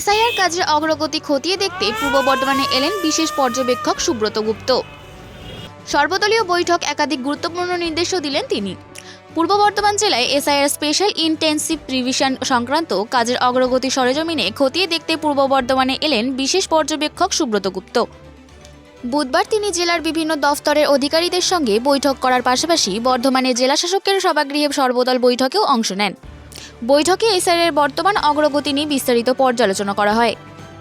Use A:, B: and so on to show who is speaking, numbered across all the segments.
A: SIR কাজের অগ্রগতি খতিয়ে দেখতে পূর্ব বর্ধমানে এলেন বিশেষ পর্যবেক্ষক সুব্রত গুপ্ত। সর্বদলীয় বৈঠক একাধিক গুরুত্বপূর্ণ নির্দেশও দিলেন তিনি। পূর্ব বর্ধমান জেলায় এসআইআর স্পেশাল ইন্টেন্সিভ রিভিশন সংক্রান্ত কাজের অগ্রগতি সরেজমিনে খতিয়ে দেখতে পূর্ব বর্ধমানে এলেন বিশেষ পর্যবেক্ষক সুব্রত গুপ্ত। বুধবার তিনি জেলার বিভিন্ন দফতরের অধিকারীদের সঙ্গে বৈঠক করার পাশাপাশি বর্ধমানে জেলা শাসকের সভাগৃহে সর্বদল বৈঠকেও অংশ নেন। বৈঠকে এসআইআর বর্তমান অগ্রগতি নিয়ে বিস্তারিত পর্যালোচনা করা হয়।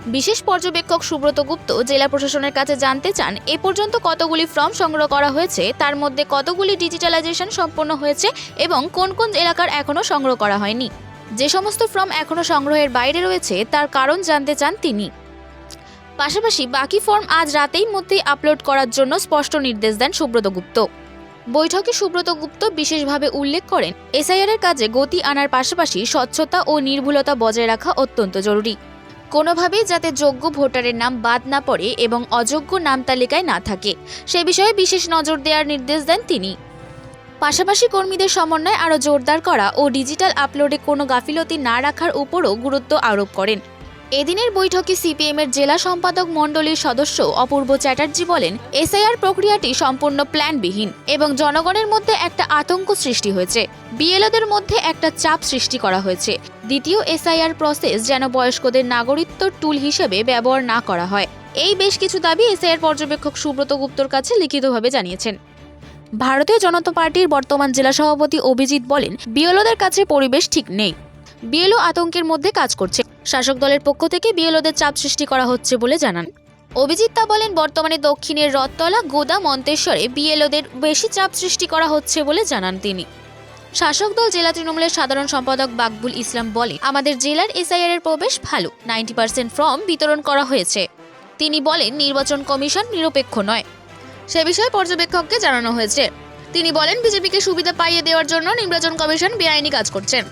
A: বিশেষ পর্যবেক্ষক সুব্রত গুপ্ত জেলা প্রশাসনের কাছে জানতে চান, এ পর্যন্ত কতগুলি ফর্ম সংগ্রহ করা হয়েছে, তার মধ্যে কতগুলি ডিজিটালাইজেশন সম্পন্ন হয়েছে এবং কোন কোন এলাকার এখনও সংগ্রহ করা হয়নি। যে সমস্ত ফর্ম এখনও সংগ্রহের বাইরে রয়েছে, তার কারণ জানতে চান তিনি। পাশাপাশি বাকি ফর্ম আজ রাতেই মধ্যেই আপলোড করার জন্য স্পষ্ট নির্দেশ দেন সুব্রত গুপ্ত। বৈঠকে সুব্রত গুপ্ত বিশেষভাবে উল্লেখ করেন, এসআইআর এর কাজে গতি আনার পাশাপাশি স্বচ্ছতা ও নির্ভুলতা বজায় রাখা অত্যন্ত জরুরি। কোনোভাবেই যাতে যোগ্য ভোটারের নাম বাদ না পড়ে এবং অযোগ্য নাম তালিকায় না থাকে, সে বিষয়ে বিশেষ নজর দেওয়ার নির্দেশ দেন তিনি। পাশাপাশি কর্মীদের সমন্বয় আরও জোরদার করা ও ডিজিটাল আপলোডে কোনো গাফিলতি না রাখার উপরও গুরুত্ব আরোপ করেন। এদিনের বৈঠকে সিপিএমের জেলা সম্পাদক মণ্ডলীর সদস্য অপূর্ব চ্যাটার্জি বলেন, এসআইআর প্রক্রিয়াটি সম্পূর্ণ প্ল্যানবিহীন এবং জনগণের মধ্যে একটা আতঙ্ক সৃষ্টি হয়েছে। বিএলওদের মধ্যে একটা চাপ সৃষ্টি করা হয়েছে। দ্বিতীয় এসআইআর প্রসেস যেন বয়স্কদের নাগরিকত্ব টুল হিসেবে ব্যবহার না করা হয়। এই বেশ কিছু দাবি এসআইআর পর্যবেক্ষক সুব্রত গুপ্তর কাছে লিখিতভাবে জানিয়েছেন। ভারতীয় জনতা পার্টির বর্তমান জেলা সভাপতি অভিজিৎ বলেন, বিএলওদের কাছে পরিবেশ ঠিক নেই। বিএলও আতঙ্কের মধ্যে কাজ করছে। শাসক দলের পক্ষ থেকে বিএলওদের চাপ সৃষ্টি করা হচ্ছে বলে জানান। অভিজিৎ তা বলেন, বর্তমানে দক্ষিণের রথতলা গোদা মন্তেশ্বরে বিএলওদের বেশি চাপ সৃষ্টি করা হচ্ছে বলে জানান তিনি। শাসক দল জেলা তৃণমূলের সাধারণ সম্পাদক বাকবুল ইসলাম বলে আমাদের জেলার এসআইআর এর প্রবেশ ভালো, নাইনটি পার্সেন্ট ফর্ম বিতরণ করা হয়েছে। তিনি বলেন, নির্বাচন কমিশন নিরপেক্ষ নয়। সে বিষয়ে পর্যবেক্ষককে জানানো হয়েছে। তিনি বলেন, বিজেপিকে সুবিধা পাইয়ে দেওয়ার জন্য নির্বাচন কমিশন বেআইনি কাজ করছেন।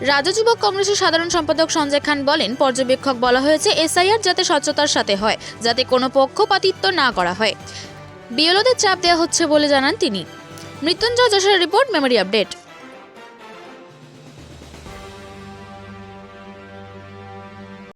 A: রাজ্য যুবক কংগ্রেসের সাধারণ সম্পাদক সঞ্জয় খান বলেন, পর্যবেক্ষক বলা হয়েছে, এসআইআর যাতে স্বচ্ছতার সাথে হয়, যাতে কোনো পক্ষপাতিত্ব না করা হয়। বিএলওদের চাপ দেওয়া হচ্ছে বলে জানান তিনি। মৃত্যুঞ্জয় যশোরের রিপোর্ট, মেমোরি আপডেট।